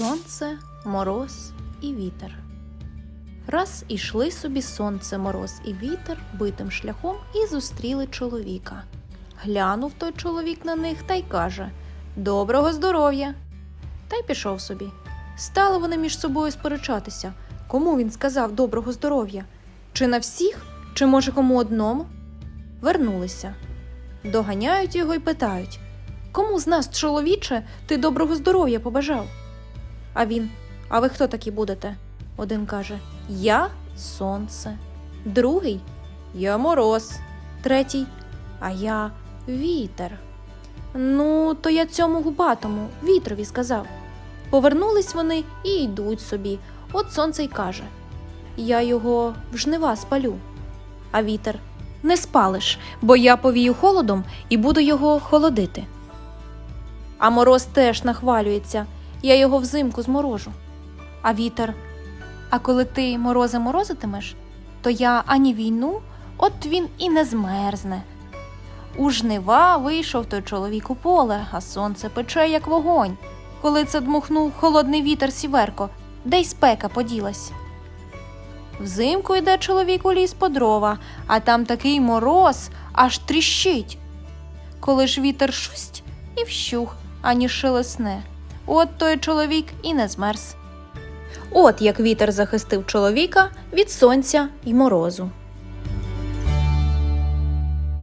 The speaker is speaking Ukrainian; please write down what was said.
Сонце, мороз і вітер. Раз ішли собі сонце, мороз і вітер битим шляхом і зустріли чоловіка. Глянув той чоловік на них та й каже Доброго здоров'я. Та й пішов собі. Стали вони між собою сперечатися, кому він сказав доброго здоров'я, чи на всіх, чи може кому одному. Вернулися. Доганяють його й питають Кому з нас, чоловіче, ти доброго здоров'я побажав? А він А ви хто такі будете? Один каже Я сонце. Другий Я мороз. Третій А я вітер. Ну, то я цьому губатому вітрові сказав. Повернулись вони і йдуть собі. От сонце й каже Я його в жнива спалю. А вітер не спалиш, бо я повію холодом і буду його холодити. А мороз теж нахвалюється, я його взимку зморожу. А вітер. А коли ти морози морозитимеш, то я ані війну, от він і не змерзне. У жнива вийшов той чоловік у поле, а сонце пече, як вогонь. Коли це дмухнув холодний вітер сіверко, де й спека поділась. Взимку йде чоловік у ліс по дрова, а там такий мороз аж тріщить. Коли ж вітер шусть і вщух, ані шелесне. От той чоловік і не змерз. От як вітер захистив чоловіка від сонця й морозу.